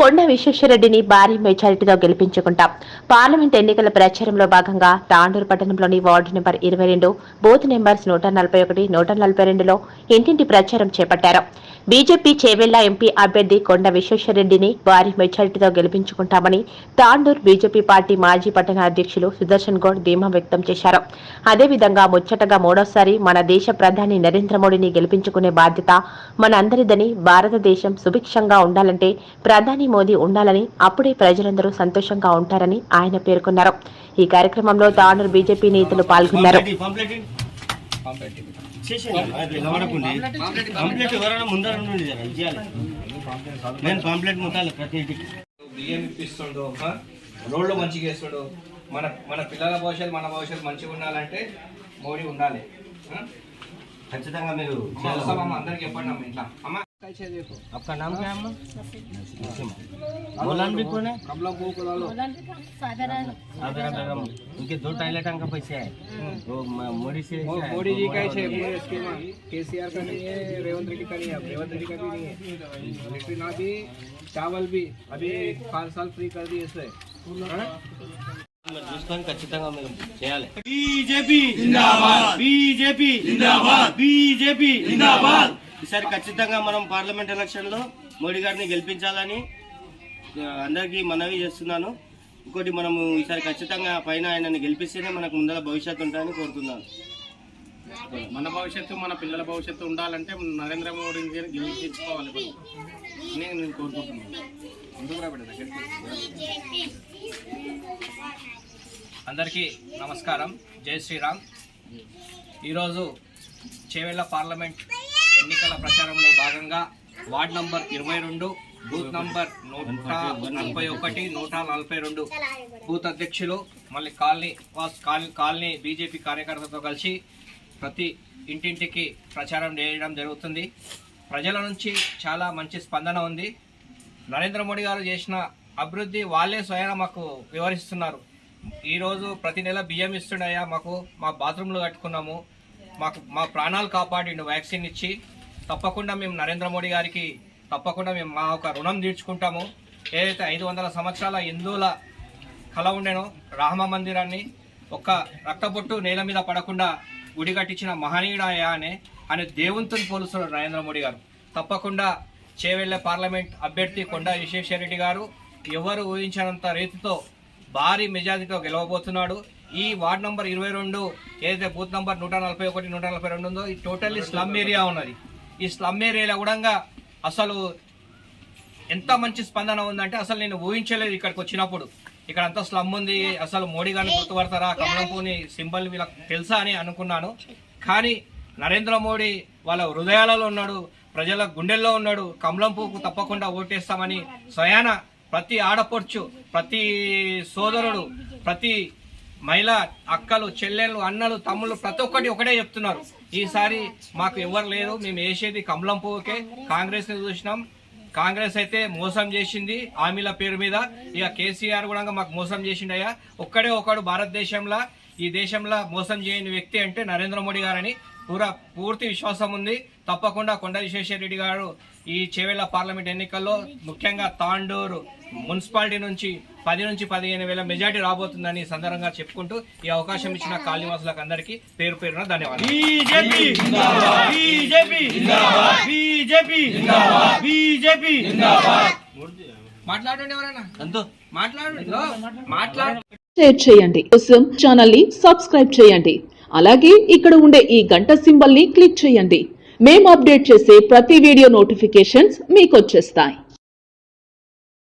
కొండ విశ్వేశ్వరరెడ్డిని భారీ మెజారిటీతో గెలిపించుకుంటాం. పార్లమెంట్ ఎన్నికల ప్రచారంలో భాగంగా తాండూరు పట్టణంలోని వార్డు నెంబర్ ఇరవై రెండు బూత్ నెంబర్స్ నూట నలభై ఒకటి నూట నలభై రెండులో ఇంటింటి ప్రచారం చేపట్టారు. బీజేపీ చేవెళ్ళ ఎంపీ అభ్యర్థి కొండ విశ్వేశ్వరరెడ్డిని భారీ మెజారిటీతో గెలిపించుకుంటామని తాండూర్ బీజేపీ పార్టీ మాజీ పట్టణ అధ్యక్షులు సుదర్శన్ గౌడ్ ధీమా వ్యక్తం చేశారు. అదేవిధంగా ముచ్చటగా మూడోసారి మన దేశ ప్రధాని నరేంద్ర మోడీని గెలిపించుకునే బాధ్యత మనందరిదని భారతదేశం సుభిక్షంగా ఉండాలంటే ప్రధాని మోదీ ఉండాలని అప్పుడే ప్రజలందరూ సంతోషంగా ఉంటారని ఆయన పేర్కొన్నారు. ఈ కార్యక్రమంలో తాండూరు బీజేపీ నేతలు పాల్గొన్నారు? రోడ్లు మంచిగా వేస్తుండు. మన మన పిల్లల భవిష్యత్తు మన భవిష్యత్తు మంచిగా ఉండాలంటే మోడీ ఉండాలి? ఖచ్చితంగా మీరు అందరికి చెప్పండి అమ్మ ఇంట్లో. అమ్మ आपका नाम क्या है अम्मा बोलन भी कौन है कमला गोकुलालो आगरा बेगम उनके दो टॉयलेट का पैसे है वो म- मोदी से मो- है। मोदी जी का ही है पूरे स्कीम केसीआर का नहीं है रेवंत रेड्डी का नहीं है रेवंत रेड्डी का भी नहीं है मिलिट्री ना भी चावल भी अभी पाँच साल फ्री कर दिए इससे हाँ? మీరు చూసుకొని ఖచ్చితంగా మీరు చేయాలి బీజేపీ బీజేపీ బీజేపీ ఈసారి ఖచ్చితంగా మనం పార్లమెంట్ ఎలక్షన్లో మోడీ గారిని గెలిపించాలని అందరికీ మనవి చేస్తున్నాను. ఇంకోటి మనము ఈసారి ఖచ్చితంగా పైన ఆయనని గెలిపిస్తేనే మనకు ముందర భవిష్యత్తు ఉంటుందని కోరుతున్నాను. మన భవిష్యత్తు మన పిల్లల భవిష్యత్తు ఉండాలంటే నరేంద్ర మోడీ గారిని గెలిపించుకోవాలి అని నేను కోరుకుంటున్నాను. అందరికీ నమస్కారం. జై శ్రీరామ్. ఈరోజు చేవెళ్ళ పార్లమెంట్ ఎన్నికల ప్రచారంలో భాగంగా వార్డ్ నంబర్ ఇరవై రెండు బూత్ నంబర్ నూట నలభై ఒకటి నూట నలభై రెండు బూత్ అధ్యక్షులు మళ్ళీ కాలనీ వాస్ కాలనీ కాలనీ బీజేపీ కార్యకర్తతో కలిసి ప్రతి ఇంటింటికి ప్రచారం చేయడం జరుగుతుంది. ప్రజల నుంచి చాలా మంచి స్పందన ఉంది. నరేంద్ర మోడీ గారు చేసిన అభివృద్ధి వాళ్ళే స్వయం మాకు వివరిస్తున్నారు. ఈరోజు ప్రతి నెల బియ్యం ఇస్తుండయా మాకు? మా బాత్రూంలు కట్టుకున్నాము. మాకు మా ప్రాణాలు కాపాడిండు వ్యాక్సిన్ ఇచ్చి. తప్పకుండా మేము నరేంద్ర మోడీ గారికి తప్పకుండా మేము మా ఒక రుణం తీర్చుకుంటాము. ఏదైతే ఐదు వందల సంవత్సరాల హిందువుల కళ ఉండేనో రామ మందిరాన్ని ఒక్క రక్తపొట్టు నేల మీద పడకుండా గుడి కట్టించిన మహనీయుడాయా అనే అనే దేవునితో పోలుస్తున్నారు నరేంద్ర మోడీ గారు. తప్పకుండా చేవెళ్ళే పార్లమెంట్ అభ్యర్థి కొండా విశ్వేశ్వరరెడ్డి గారు ఎవరు ఊహించినంత రీతితో భారీ మెజారిటీతో గెలవబోతున్నాడు. ఈ వార్డ్ నంబర్ ఇరవై రెండు ఏదైతే బూత్ నంబర్ నూట నలభై ఒకటి నూట నలభై రెండు ఉందో ఈ టోటల్లీ స్లమ్ ఏరియా ఉన్నది. ఈ స్లమ్ ఏరియాలో కూడా అసలు ఎంత మంచి స్పందన ఉందంటే అసలు నేను ఊహించలేదు ఇక్కడికి వచ్చినప్పుడు. ఇక్కడ అంతా స్లమ్ ఉంది అసలు మోడీ గారిని గుర్తుపడతారా కమలంపూని సింబల్ వీళ్ళకి తెలుసా అని అనుకున్నాను. కానీ నరేంద్ర మోడీ వాళ్ళ హృదయాలలో ఉన్నాడు ప్రజల గుండెల్లో ఉన్నాడు కమలం పువ్వుకు తప్పకుండా ఓటేస్తామని స్వయాన ప్రతి ఆడపడుచు ప్రతి సోదరుడు ప్రతి మహిళ అక్కలు చెల్లెళ్ళు అన్నలు తమ్ముళ్ళు ప్రతి ఒక్కటి ఒకటే చెప్తున్నారు. ఈసారి మాకు ఎవరు లేరు మేము వేసేది కమలం పువ్వుకే. కాంగ్రెస్ని చూసినాం. కాంగ్రెస్ అయితే మోసం చేసింది హామీల పేరు మీద. ఇక కేసీఆర్ కూడా మాకు మోసం చేసిండయ్యా. ఒక్కడే ఒకడు భారతదేశంలో ఈ దేశంలో మోసం చేయని వ్యక్తి అంటే నరేంద్ర మోడీ గారని పూరా పూర్తి విశ్వాసం ఉంది. తప్పకుండా కొండ విశ్వేశ్వరరెడ్డి గారు ఈ చేవేళ్ళ పార్లమెంట్ ఎన్నికల్లో ముఖ్యంగా తాండూరు మున్సిపాలిటీ నుంచి పది నుంచి పదిహేను వేల మెజార్టీ రాబోతుందని సందర్భంగా చెప్పుకుంటూ ఈ అవకాశం ఇచ్చిన కాళీవాసులకు అందరికీ పేరు పేరున ధన్యవాదాలు. బీజేపీ! బీజేపీ! బీజేపీ! బీజేపీ! మాట్లాడండి ఎవరైనా అంతో మాట్లాడండి. మాట్లాడు షేర్ చేయండి. కోసం ఛానల్ని సబ్స్క్రైబ్ చేయండి. అలాగే ఇక్కడ ఉండే ఈ గంట సింబల్ని క్లిక్ చేయండి. మేము అప్డేట్ చేసే ప్రతి వీడియో నోటిఫికేషన్స్ మీకు వచ్చేస్తాయి.